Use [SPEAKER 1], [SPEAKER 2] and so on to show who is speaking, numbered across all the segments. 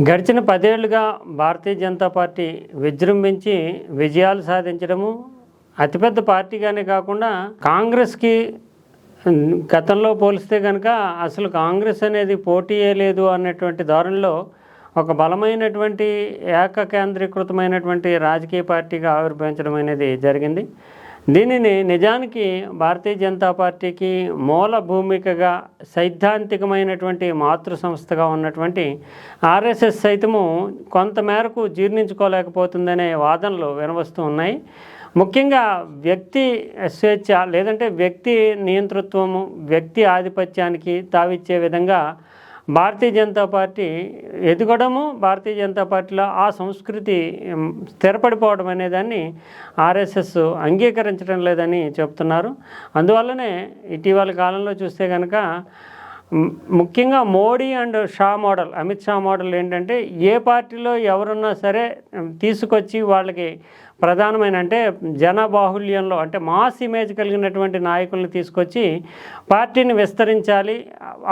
[SPEAKER 1] గడిచిన పదేళ్ళుగా భారతీయ జనతా పార్టీ విజృంభించి విజయాలు సాధించడము అతిపెద్ద పార్టీగానే కాకుండా కాంగ్రెస్కి గతంలో పోలిస్తే కనుక అసలు కాంగ్రెస్ అనేది పోటీయే లేదు అన్నటువంటి ధోరణిలో ఒక బలమైనటువంటి ఏకకేంద్రీకృతమైనటువంటి రాజకీయ పార్టీగా ఆవిర్భవించడం అనేది జరిగింది. దీనిని నిజానికి భారతీయ జనతా పార్టీకి మూల భూమికగా సైద్ధాంతికమైనటువంటి మాతృ సంస్థగా ఉన్నటువంటి ఆర్ఎస్ఎస్ సైతము కొంతమేరకు జీర్ణించుకోలేకపోతుందనే వాదనలు వినవస్తూ ఉన్నాయి. ముఖ్యంగా వ్యక్తి స్వేచ్ఛ లేదంటే వ్యక్తి నియంతృత్వము వ్యక్తి ఆధిపత్యానికి తావిచ్చే విధంగా భారతీయ జనతా పార్టీ ఎదగడము భారతీయ జనతా పార్టీలో ఆ సంస్కృతి స్థిరపడిపోవడం అనేదాన్ని ఆర్ఎస్ఎస్ అంగీకరించడం లేదని చెప్తున్నారు. అందువల్లనే ఇటీవల కాలంలో చూస్తే కనుక ముఖ్యంగా Modi and Shah model Amit Shah model ఏంటంటే ఏ పార్టీలో ఎవరున్నా సరే తీసుకొచ్చి వాళ్ళకి ప్రధానమైన అంటే జన బాహుల్యంలో అంటే మాస్ ఇమేజ్ కలిగినటువంటి నాయకుల్ని తీసుకొచ్చి పార్టీని విస్తరించాలి.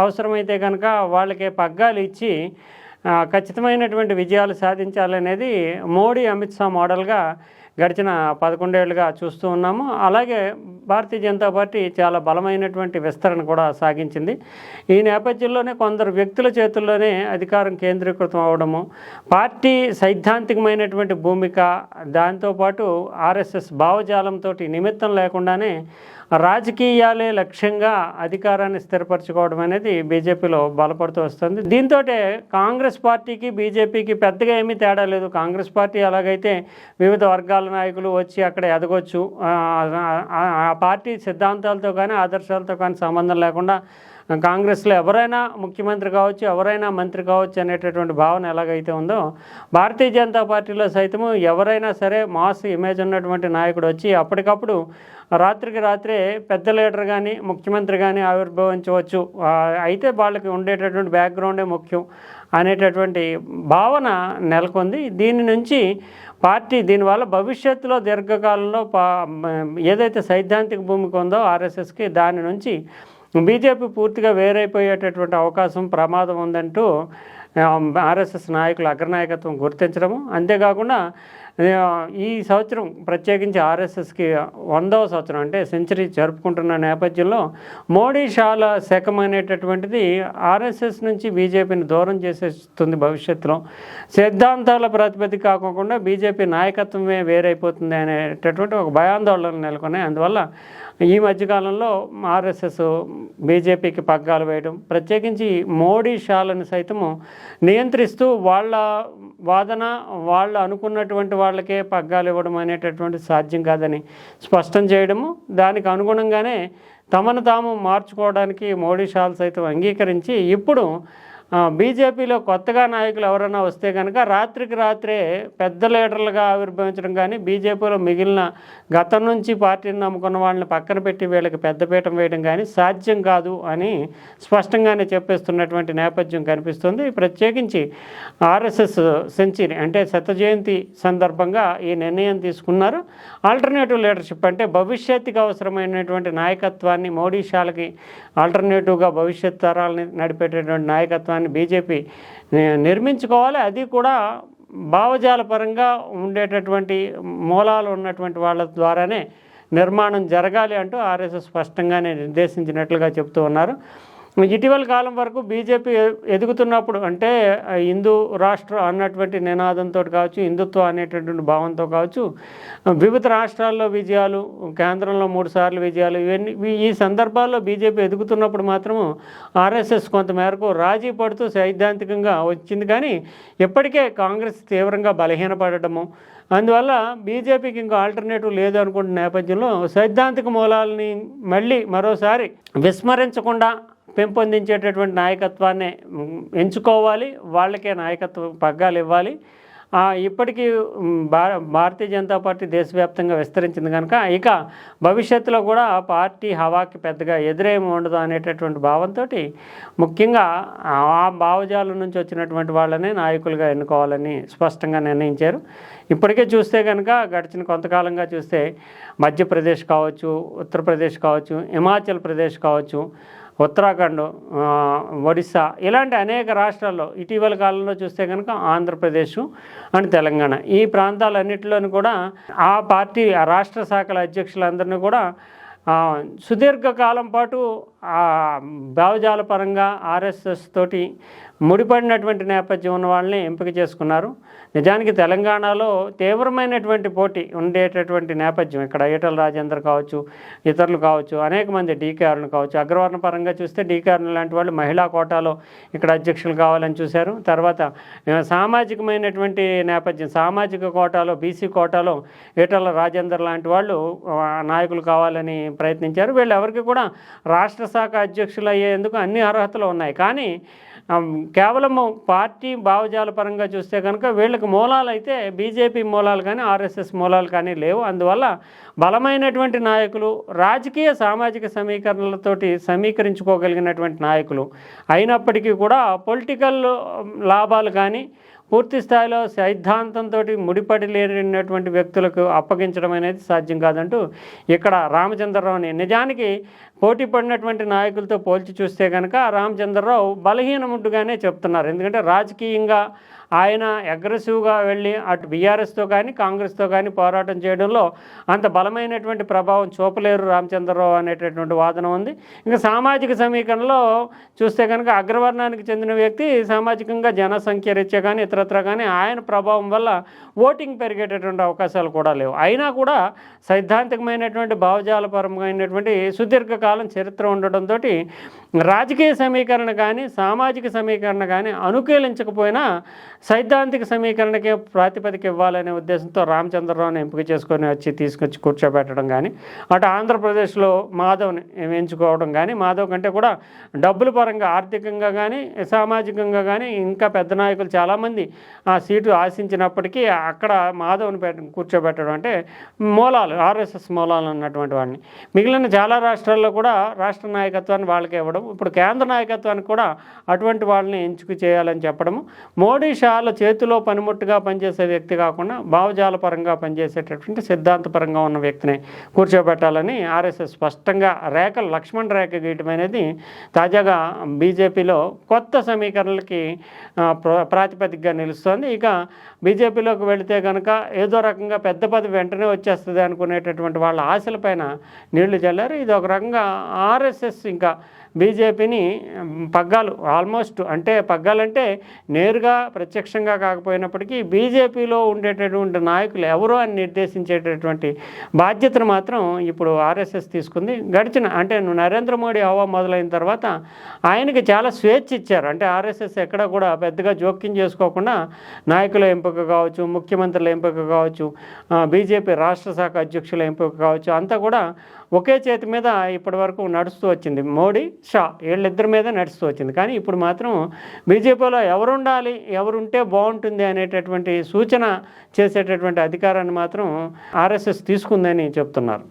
[SPEAKER 1] అవసరమైతే కనుక వాళ్ళకి పగ్గాలు ఇచ్చి ఖచ్చితమైనటువంటి విజయాలు సాధించాలనేది మోడీ అమిత్ షా మోడల్గా గడిచిన పదకొండేళ్ళుగా చూస్తూ ఉన్నాము. అలాగే భారతీయ జనతా పార్టీ చాలా బలమైనటువంటి విస్తరణ కూడా సాగించింది. ఈ నేపథ్యంలోనే కొందరు వ్యక్తుల చేతుల్లోనే అధికారం కేంద్రీకృతం అవడము పార్టీ సైద్ధాంతికమైనటువంటి భూమిక దాంతోపాటు ఆర్ఎస్ఎస్ భావజాలంతో నిమిత్తం లేకుండానే రాజకీయాలే లక్ష్యంగా అధికారాన్ని స్థిరపరచుకోవడం అనేది బీజేపీలో బలపడుతూ వస్తుంది. దీంతో కాంగ్రెస్ పార్టీకి బీజేపీకి పెద్దగా ఏమీ తేడా లేదు. కాంగ్రెస్ పార్టీ అలాగైతే వివిధ వర్గాల నాయకులు వచ్చి అక్కడ ఎదగొచ్చు ఆ పార్టీ సిద్ధాంతాలతో కానీ ఆదర్శాలతో కానీ సంబంధం లేకుండా కాంగ్రెస్లో ఎవరైనా ముఖ్యమంత్రి కావచ్చు ఎవరైనా మంత్రి కావచ్చు అనేటటువంటి భావన ఎలాగైతే ఉందో భారతీయ జనతా పార్టీలో సైతము ఎవరైనా సరే మాస్ ఇమేజ్ ఉన్నటువంటి నాయకుడు వచ్చి అప్పటికప్పుడు రాత్రికి రాత్రే పెద్ద లీడర్ కానీ ముఖ్యమంత్రి కానీ ఆవిర్భవించవచ్చు. అయితే వాళ్ళకి ఉండేటటువంటి బ్యాక్గ్రౌండే ముఖ్యం అనేటటువంటి భావన నెలకొంది. దీని నుంచి పార్టీ దీనివల్ల భవిష్యత్తులో దీర్ఘకాలంలో పా ఏదైతే సైద్ధాంతిక భూమిక ఉందో ఆర్ఎస్ఎస్కి దాని నుంచి బీజేపీ పూర్తిగా వేరైపోయేటటువంటి అవకాశం ప్రమాదం ఉందంటూ ఆర్ఎస్ఎస్ నాయకులు అగ్రనాయకత్వం గుర్తించడము. అంతేకాకుండా ఈ సంవత్సరం ప్రత్యేకించి ఆర్ఎస్ఎస్కి వందవ సంవత్సరం అంటే సెంచరీ జరుపుకుంటున్న నేపథ్యంలో మోడీ షాల శకం అనేటటువంటిది ఆర్ఎస్ఎస్ నుంచి బీజేపీని దూరం చేసేస్తుంది భవిష్యత్తులో. సిద్ధాంతాల ప్రాతిపదిక కాకుండా బీజేపీ నాయకత్వమే వేరైపోతుంది అనేటటువంటి ఒక భయాందోళనలు నెలకొన్నాయి. అందువల్ల ఈ మధ్యకాలంలో ఆర్ఎస్ఎస్ బీజేపీకి పగ్గాలు వేయడం ప్రత్యేకించి మోడీ షాలను సైతము నియంత్రిస్తూ వాళ్ళ వాదన వాళ్ళు అనుకున్నటువంటి వాళ్ళకే పగ్గాలు ఇవ్వడం అనేటటువంటి సాధ్యం కాదని స్పష్టం చేయడము దానికి అనుగుణంగానే తమను తాము మార్చుకోవడానికి మోడీ షాల్స్ సైతం అంగీకరించి ఇప్పుడు బీజేపీలో కొత్తగా నాయకులు ఎవరైనా వస్తే కనుక రాత్రికి రాత్రే పెద్ద లీడర్లుగా ఆవిర్భవించడం కానీ బీజేపీలో మిగిలిన గతం నుంచి పార్టీని నమ్ముకున్న వాళ్ళని పక్కన పెట్టి వీళ్ళకి పెద్దపీఠం వేయడం కానీ సాధ్యం కాదు అని స్పష్టంగానే చెప్పేస్తున్నటువంటి నేపథ్యం కనిపిస్తుంది. ప్రత్యేకించి ఆర్ఎస్ఎస్ సెంచరీ అంటే శత జయంతి సందర్భంగా ఈ నిర్ణయం తీసుకున్నారు. ఆల్టర్నేటివ్ లీడర్షిప్ అంటే భవిష్యత్తుకి అవసరమైనటువంటి నాయకత్వాన్ని మోడీ షాలకి ఆల్టర్నేటివ్గా భవిష్యత్ తరాలని నడిపేటటువంటి నాయకత్వాన్ని బీజేపీ నిర్మించుకోవాలి. అది కూడా భావజాల పరంగా ఉండేటటువంటి మూలాలు ఉన్నటువంటి వాళ్ళ ద్వారానే నిర్మాణం జరగాలి అంటూ ఆర్ఎస్ఎస్ స్పష్టంగానే నిర్దేశించినట్లుగా చెప్తూ ఉన్నారు. ఇటీవల కాలం వరకు బీజేపీ ఎదుగుతున్నప్పుడు అంటే హిందూ రాష్ట్ర అన్నటువంటి నినాదంతో కావచ్చు హిందుత్వం అనేటటువంటి భావంతో కావచ్చు వివిధ రాష్ట్రాల్లో విజయాలు కేంద్రంలో మూడు సార్లు విజయాలు ఇవన్నీ ఈ- సందర్భాల్లో బీజేపీ ఎదుగుతున్నప్పుడు మాత్రము ఆర్ఎస్ఎస్ కొంతమేరకు రాజీ పడుతూ సైద్ధాంతికంగా వచ్చింది. కానీ ఇప్పటికే కాంగ్రెస్ తీవ్రంగా బలహీనపడటము అందువల్ల బీజేపీకి ఇంకా ఆల్టర్నేటివ్ లేదు అనుకుంటున్న నేపథ్యంలో సైద్ధాంతిక మూలాలని మళ్ళీ మరోసారి విస్మరించకుండా పెంపొందించేటటువంటి నాయకత్వాన్ని ఎంచుకోవాలి వాళ్ళకే నాయకత్వం పగ్గాలు ఇవ్వాలి. ఇప్పటికీ భా భారతీయ జనతా పార్టీ దేశవ్యాప్తంగా విస్తరించింది కనుక ఇక భవిష్యత్తులో కూడా ఆ పార్టీ హవాకి పెద్దగా ఎదురేమి ఉండదు అనేటటువంటి భావంతో ముఖ్యంగా ఆ భావజాలం నుంచి వచ్చినటువంటి వాళ్ళనే నాయకులుగా ఎన్నుకోవాలని స్పష్టంగా నిర్ణయించారు. ఇప్పటికే చూస్తే కనుక గడిచిన కొంతకాలంగా చూస్తే మధ్యప్రదేశ్ కావచ్చు ఉత్తరప్రదేశ్ కావచ్చు హిమాచల్ ప్రదేశ్ కావచ్చు ఉత్తరాఖండ్ ఒడిస్సా ఇలాంటి అనేక రాష్ట్రాల్లో ఇటీవల కాలంలో చూస్తే కనుక ఆంధ్రప్రదేశ్ అండ్ తెలంగాణ. ఈ ప్రాంతాలన్నింటిలోనూ కూడా ఆ పార్టీ ఆ రాష్ట్ర శాఖల అధ్యక్షులందరినీ కూడా సుదీర్ఘకాలం పాటు భావజాల పరంగా ఆర్ఎస్ఎస్ తోటి ముడిపడినటువంటి నేపథ్యం ఉన్న వాళ్ళని ఎంపిక చేసుకున్నారు. నిజానికి తెలంగాణలో తీవ్రమైనటువంటి పోటీ ఉండేటటువంటి నేపథ్యం. ఇక్కడ ఈటల రాజేందర్ కావచ్చు ఇతరులు కావచ్చు అనేక మంది డీకేఆర్లు కావచ్చు. అగ్రవర్ణ పరంగా చూస్తే డీకేఆర్లు లాంటి వాళ్ళు మహిళా కోటాలో ఇక్కడ అధ్యక్షులు కావాలని చూశారు. తర్వాత సామాజికమైనటువంటి నేపథ్యం సామాజిక కోటాలో బీసీ కోటాలో ఈటల రాజేందర్ లాంటి వాళ్ళు నాయకులు కావాలని ప్రయత్నించారు. వీళ్ళు ఎవరికి కూడా రాష్ట్ర శాఖ అధ్యక్షులు అయ్యేందుకు అన్ని అర్హతలు ఉన్నాయి? కానీ కేవలం కేవలము పార్టీ భావజాల పరంగా చూస్తే కనుక వీళ్ళకి మూలాలు అయితే బీజేపీ మూలాలు కానీ ఆర్ఎస్ఎస్ మూలాలు కానీ లేవు. అందువల్ల బలమైనటువంటి నాయకులు రాజకీయ సామాజిక సమీకరణలతోటి సమీకరించుకోగలిగినటువంటి నాయకులు అయినప్పటికీ కూడా పొలిటికల్ లాభాలు కానీ పూర్తి స్థాయిలో సైద్ధాంతంతో ముడిపడి లేనటువంటి వ్యక్తులకు అప్పగించడం అనేది సాధ్యం కాదంటూ ఇక్కడ రామచంద్రరావుని నిజానికి పోటీ పడినటువంటి నాయకులతో పోల్చి చూస్తే కనుక రామచంద్రరావు బలహీనముట్టుగానే చెప్తున్నారు. ఎందుకంటే రాజకీయంగా ఆయన అగ్రెసివ్గా వెళ్ళి అటు బీఆర్ఎస్తో కానీ కాంగ్రెస్తో కానీ పోరాటం చేయడంలో అంత బలమైనటువంటి ప్రభావం చూపలేరు రామచంద్రరావు అనేటటువంటి వాదన ఉంది. ఇంకా సామాజిక సమీకరణలో చూస్తే కనుక అగ్రవర్ణానికి చెందిన వ్యక్తి సామాజికంగా జనసంఖ్య రీత్యా కానీ ఇతరత్ర కానీ ఆయన ప్రభావం వల్ల ఓటింగ్ పెరిగేటటువంటి అవకాశాలు కూడా లేవు. అయినా కూడా సైద్ధాంతికమైనటువంటి భావజాలపరమైనటువంటి సుదీర్ఘకాలం చరిత్ర ఉండటంతో రాజకీయ సమీకరణ కానీ సామాజిక సమీకరణ కానీ అనుకూలించకపోయినా సైద్ధాంతిక సమీకరణకే ప్రాతిపదిక ఇవ్వాలనే ఉద్దేశంతో రామచంద్రరావుని ఎంపిక చేసుకొని వచ్చి తీసుకొచ్చి కూర్చోబెట్టడం కానీ అటు ఆంధ్రప్రదేశ్లో మాధవ్ని ఎంచుకోవడం కానీ మాధవ్ కంటే కూడా డబ్బుల పరంగా ఆర్థికంగా కానీ సామాజికంగా కానీ ఇంకా పెద్ద నాయకులు చాలామంది ఆ సీటు ఆశించినప్పటికీ అక్కడ మాధవ్ని పెట్ట కూర్చోబెట్టడం అంటే మూలాలు ఆర్ఎస్ఎస్ మూలాలు ఉన్నటువంటి వాడిని. మిగిలిన చాలా రాష్ట్రాల్లో కూడా రాష్ట్ర నాయకత్వాన్ని వాళ్ళకి ఇవ్వడం ఇప్పుడు కేంద్ర నాయకత్వానికి కూడా అటువంటి వాళ్ళని ఎంచుకు చేయాలని చెప్పడము. మోడీ విషయాల చేతిలో పనిముట్టుగా పనిచేసే వ్యక్తి కాకుండా భావజాల పరంగా పనిచేసేటటువంటి సిద్ధాంతపరంగా ఉన్న వ్యక్తిని కూర్చోబెట్టాలని ఆర్ఎస్ఎస్ స్పష్టంగా రేఖలు లక్ష్మణ్ రేఖ గీయటం అనేది తాజాగా బీజేపీలో కొత్త సమీకరణలకి ప్ర- ప్రాతిపదికగా నిలుస్తోంది. ఇక బీజేపీలోకి వెళితే కనుక ఏదో రకంగా పెద్ద పదవి వెంటనే వచ్చేస్తుంది అనుకునేటటువంటి వాళ్ళ ఆశలపైన నీళ్ళు చల్లారు. ఇది ఒక రకంగా ఆర్ఎస్ఎస్ ఇంకా బీజేపీని పగ్గాలు ఆల్మోస్ట్ అంటే పగ్గాలంటే నేరుగా ప్రత్యక్షంగా కాకపోయినప్పటికీ బీజేపీలో ఉండేటటువంటి నాయకులు ఎవరు అని నిర్దేశించేటటువంటి బాధ్యతను మాత్రం ఇప్పుడు ఆర్ఎస్ఎస్ తీసుకుంది. గడిచిన అంటే నరేంద్ర మోడీ హవా మొదలైన తర్వాత ఆయనకి చాలా స్వేచ్ఛ ఇచ్చారు. అంటే ఆర్ఎస్ఎస్ ఎక్కడ కూడా పెద్దగా జోక్యం చేసుకోకుండా నాయకుల ఎంపిక కావచ్చు ముఖ్యమంత్రుల ఎంపిక కావచ్చు బీజేపీ రాష్ట్ర శాఖ అధ్యక్షుల ఎంపిక కావచ్చు అంతా కూడా ఒకే చేతి మీద ఇప్పటి వరకు నడుస్తూ వచ్చింది. మోడీ షా వీళ్ళిద్దరి మీద నడుస్తూ వచ్చింది. కానీ ఇప్పుడు మాత్రం బీజేపీలో ఎవరుండాలి ఎవరుంటే బాగుంటుంది అనేటటువంటి సూచన చేసేటటువంటి అధికారాన్ని మాత్రం ఆర్ఎస్ఎస్ తీసుకుందని చెప్తున్నారు.